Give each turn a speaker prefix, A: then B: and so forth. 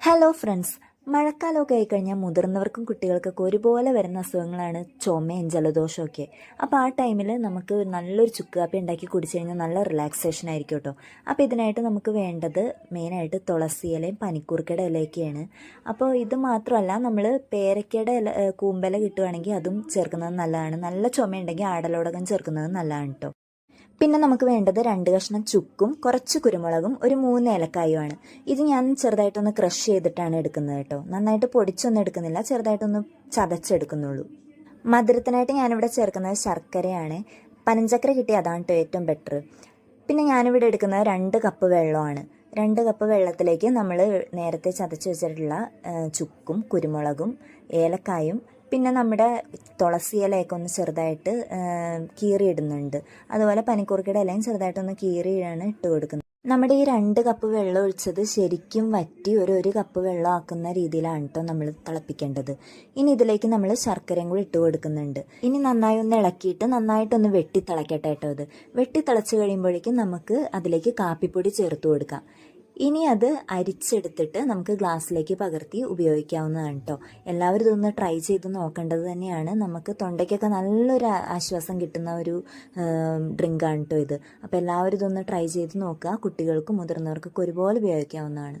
A: Hello friends മഴക്കാലമൊക്കെ ആയിക്കഴിഞ്ഞാൽ മുതിർന്നവർക്കും കുട്ടികൾക്കൊക്കെ ഒരുപോലെ വരുന്ന അസുഖങ്ങളാണ് ചുമയും ജലദോഷമൊക്കെ. അപ്പോൾ ആ ടൈമിൽ നമുക്ക് നല്ലൊരു ചുക്ക് കാപ്പി ഉണ്ടാക്കി കുടിച്ചു കഴിഞ്ഞാൽ നല്ല റിലാക്സേഷൻ ആയിരിക്കും കേട്ടോ അപ്പോൾ ഇതിനായിട്ട് നമുക്ക് വേണ്ടത് മെയിനായിട്ട് തുളസി ഇലയും പനിക്കൂർക്കയുടെ ഇലയൊക്കെയാണ്. അപ്പോൾ ഇത് മാത്രമല്ല നമ്മൾ പേരയ്ക്കയുടെ ഇല കൂമ്പല കിട്ടുകയാണെങ്കിൽ അതും ചേർക്കുന്നത് നല്ലതാണ്. നല്ല ചുമയുണ്ടെങ്കിൽ ആടലോടകം ചേർക്കുന്നത് നല്ലതാണ് കേട്ടോ പിന്നെ നമുക്ക് വേണ്ടത് രണ്ട് കഷ്ണം ചുക്കും കുറച്ച് കുരുമുളകും ഒരു മൂന്ന് ഏലക്കായുമാണ്. ഇത് ഞാൻ ചെറുതായിട്ടൊന്ന് ക്രഷ് ചെയ്തിട്ടാണ് എടുക്കുന്നത് കേട്ടോ. നന്നായിട്ട് പൊടിച്ചൊന്നും എടുക്കുന്നില്ല ചെറുതായിട്ടൊന്ന് ചതച്ചെടുക്കുന്നുള്ളൂ. മധുരത്തിനായിട്ട് ഞാനിവിടെ ചേർക്കുന്നത് ശർക്കരയാണ്. പനഞ്ചക്കര കിട്ടിയ അതാണ് കേട്ടോ ഏറ്റവും ബെറ്റർ പിന്നെ ഞാനിവിടെ എടുക്കുന്നത് രണ്ട് കപ്പ് വെള്ളമാണ്. രണ്ട് കപ്പ് വെള്ളത്തിലേക്ക് നമ്മൾ നേരത്തെ ചതച്ച് വെച്ചിട്ടുള്ള ചുക്കും കുരുമുളകും ഏലക്കായും പിന്നെ നമ്മുടെ തുളസി ഇലയൊക്കെ ഒന്ന് ചെറുതായിട്ട് കീറി കീറിയിടുന്നുണ്ട്. അതുപോലെ പനിക്കൂർക്കയുടെ ഇലയും ചെറുതായിട്ടൊന്ന് കീറിയാണ് ഇട്ട് കൊടുക്കുന്നത്. നമ്മുടെ ഈ രണ്ട് കപ്പ് വെള്ളം ഒഴിച്ചത് ശരിക്കും വറ്റി ഒരു ഒരു കപ്പ് വെള്ളം ആക്കുന്ന രീതിയിലാണ് കേട്ടോ നമ്മൾ തിളപ്പിക്കേണ്ടത്. ഇനി ഇതിലേക്ക് നമ്മൾ ശർക്കരയും കൂടി ഇട്ട് കൊടുക്കുന്നുണ്ട്. ഇനി നന്നായി ഒന്ന് ഇളക്കിയിട്ട് നന്നായിട്ടൊന്ന് വെട്ടി തിളക്കട്ടെ കേട്ടോ ഇത്. വെട്ടി തിളച്ച് കഴിയുമ്പോഴേക്കും നമുക്ക് അതിലേക്ക് കാപ്പിപ്പൊടി ചേർത്ത് കൊടുക്കാം. ഇനി അത് അരിച്ചെടുത്തിട്ട് നമുക്ക് ഗ്ലാസ്സിലേക്ക് പകർത്തി ഉപയോഗിക്കാവുന്നതാണ് കേട്ടോ എല്ലാവരും ഇതൊന്ന് ട്രൈ ചെയ്ത് നോക്കേണ്ടത് തന്നെയാണ്. നമുക്ക് തൊണ്ടയ്ക്കൊക്കെ നല്ലൊരു ആശ്വാസം കിട്ടുന്ന ഒരു ഡ്രിങ്കാണ് കേട്ടോ ഇത്. അപ്പോൾ എല്ലാവരും ഇതൊന്ന് ട്രൈ ചെയ്ത് നോക്കുക. കുട്ടികൾക്കും മുതിർന്നവർക്കൊക്കെ ഒരുപോലെ ഉപയോഗിക്കാവുന്നതാണ്.